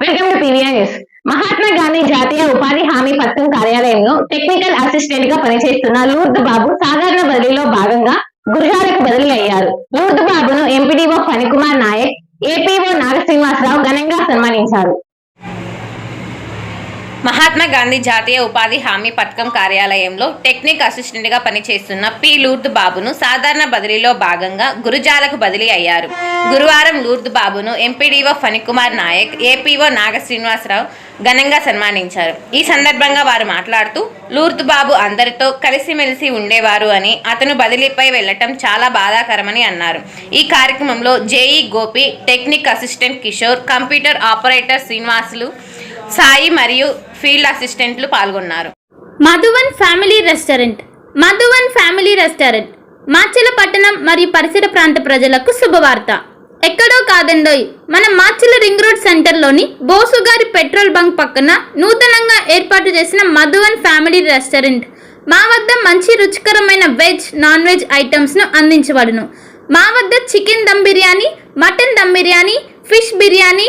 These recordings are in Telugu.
Welcome to PVR news Mahatma Gandhi జాతీయ ఉపాధి హామీ పథకం కార్యాలయంలో టెక్నికల్ అసిస్టెంట్గా పనిచేస్తున్న లూర్దు బాబు సాధారణ బదిలీలో భాగంగా గురుజాలకు బదిలీ అయ్యారు. లూర్దు బాబును ఎంపీడీఓ ఫణికుమార్ నాయక్ ఏపీఓ నాగ శ్రీనివాసరావు ఘనంగా సన్మానించారు. మహాత్మా గాంధీ జాతీయ ఉపాధి హామీ పథకం కార్యాలయంలో టెక్నిక్ అసిస్టెంట్గా పనిచేస్తున్న పి. లూర్ద్ బాబును సాధారణ బదిలీలో భాగంగా గురుజాలకు బదిలీ అయ్యారు. గురువారం లూర్ద్ బాబును ఎంపీడీఓ ఫణికుమార్ నాయక్ ఏపీఓ నాగ శ్రీనివాసరావు ఘనంగా సన్మానించారు. ఈ సందర్భంగా వారు మాట్లాడుతూ లూర్ద్ బాబు అందరితో కలిసిమెలిసి ఉండేవారు అని అతను బదిలీపై వెళ్ళటం చాలా బాధాకరమని అన్నారు. ఈ కార్యక్రమంలో JE Gopi technic assistant Kishore computer operator Srinivasulu Sai మరియు ఫీల్డ్ అసిస్టెంట్లు పాల్గొన్నారు. Madhuvan family restaurant. Madhuvan family restaurant. Machila పట్టణం మరియు పరిసర ప్రాంత ప్రజలకు శుభవార్త. ఎక్కడో కాదండోయ్ మన మాచిల రింగ్ రోడ్ సెంటర్లోని బోసుగారి పెట్రోల్ బంక్ పక్కన నూతనంగా ఏర్పాటు చేసిన మధువన్ ఫ్యామిలీ రెస్టారెంట్. మా వద్ద మంచి రుచికరమైన వెజ్ నాన్ వెజ్ ఐటమ్స్ను అందించబడును. మా వద్ద chicken dum biryani mutton dum biryani fish biryani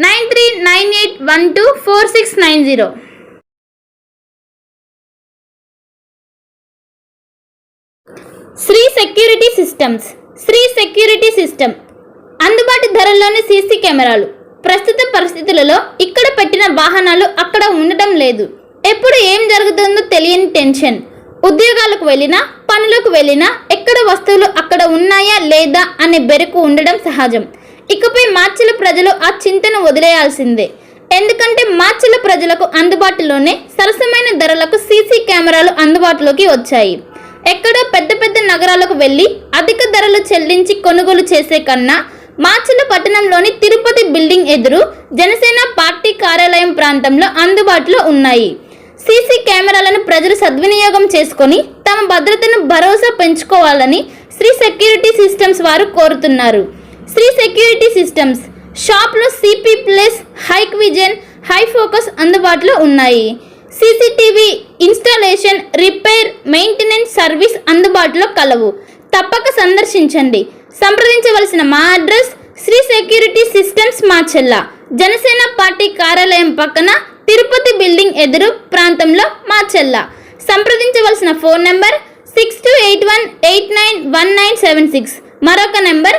nine three nine eight one two four six nine zero. Shri security systems Shri security system. అందుబాటు ధరల్లోని సీసీ కెమెరాలు. ప్రస్తుత పరిస్థితులలో ఇక్కడ పెట్టిన వాహనాలు అక్కడ ఉండటం లేదు. ఎప్పుడు ఏం జరుగుతుందో తెలియని టెన్షన్. ఉద్యోగాలకు వెళ్ళినా పనులకు వెళ్ళినా ఎక్కడ వస్తువులు అక్కడ ఉన్నాయా లేదా అనే బెరుకు ఉండడం సహజం. ఇకపై మార్చిల ప్రజలు ఆ చింతను వదిలేయాల్సిందే. ఎందుకంటే మార్చిల ప్రజలకు అందుబాటులోనే సరసమైన ధరలకు సీసీ కెమెరాలు అందుబాటులోకి వచ్చాయి. ఎక్కడో పెద్ద పెద్ద నగరాలకు వెళ్ళి అధిక ధరలు చెల్లించి కొనుగోలు చేసే కన్నా మార్చిల పట్టణంలోని తిరుపతి బిల్డింగ్ ఎదురు జనసేన పార్టీ కార్యాలయం ప్రాంతంలో అందుబాటులో ఉన్నాయి. సీసీ కెమెరాలను ప్రజలు సద్వినియోగం చేసుకొని తమ భద్రతను భరోసా పెంచుకోవాలని శ్రీ సెక్యూరిటీ సిస్టమ్స్ వారు కోరుతున్నారు. Shri security systems. షాప్లో CP plus Hikvision hi focus అందుబాటులో ఉన్నాయి. CCTV installation repair maintenance service అందుబాటులో కలవు. తప్పక సందర్శించండి. సంప్రదించవలసిన మా అడ్రస్ శ్రీ సెక్యూరిటీ సిస్టమ్స్ మా చెల్ల జనసేన పార్టీ కార్యాలయం పక్కన తిరుపతి బిల్డింగ్ ఎదురు ప్రాంతంలో మా చెల్ల సంప్రదించవలసిన phone number six two eight one eight nine one nine seven six. మరొక number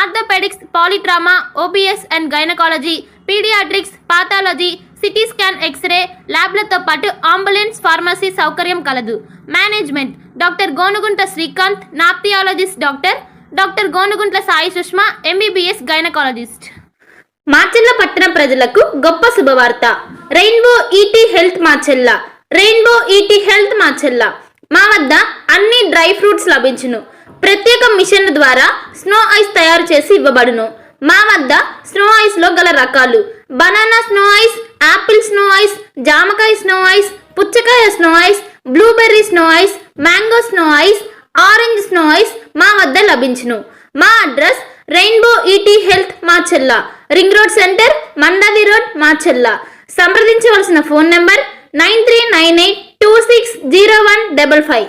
Orthopaedics polytrauma OBS and gynaecology paediatrics pathology CT scan X ray ల్యాబ్లతో పాటు అంబులెన్స్ ఫార్మసీ సౌకర్యం కలదు. Management. Doctor Gonugunta Srikanth nephrologist doctor. Doctor Gonuguntla Sai Sushma MBBS gynaecologist. Macherla పట్టణ ప్రజలకు గొప్ప శుభవార్త. Rainbow ET health Macherla rainbow ET health Macherla మా వద్ద అన్ని డ్రై ఫ్రూట్స్ లభించును. ప్రత్యేక మిషన్ ద్వారా స్నో ఐస్ తయారు చేసి ఇవ్వబడును. మా వద్ద స్నో ఐస్లో గల రకాలు banana snow ice apple snow ice జామకాయ స్నో ఐస్ పుచ్చకాయ snow ice blueberry snow ice mango snow ice orange snow ice మా వద్ద లభించును. మా address rainbow ET health Macherla ring road centre Mandavi road Macherla సంప్రదించవలసిన phone number nine three nine eight two six zero one double five.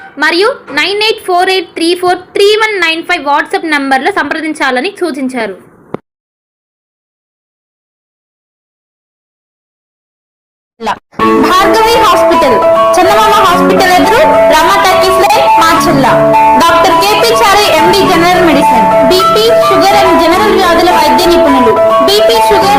మరియు nine eight four eight three four three one nine five WhatsApp నంబర్లో సంప్రదించాలని సూచించారు. భార్గవి హాస్పిటల్ చందమామ హాస్పిటల్ ఎదురు Rama talkies line Macherla doctor KP Chari MD general medicine. BP sugar and general వ్యాధుల వైద్య నిపుణులు. BP sugar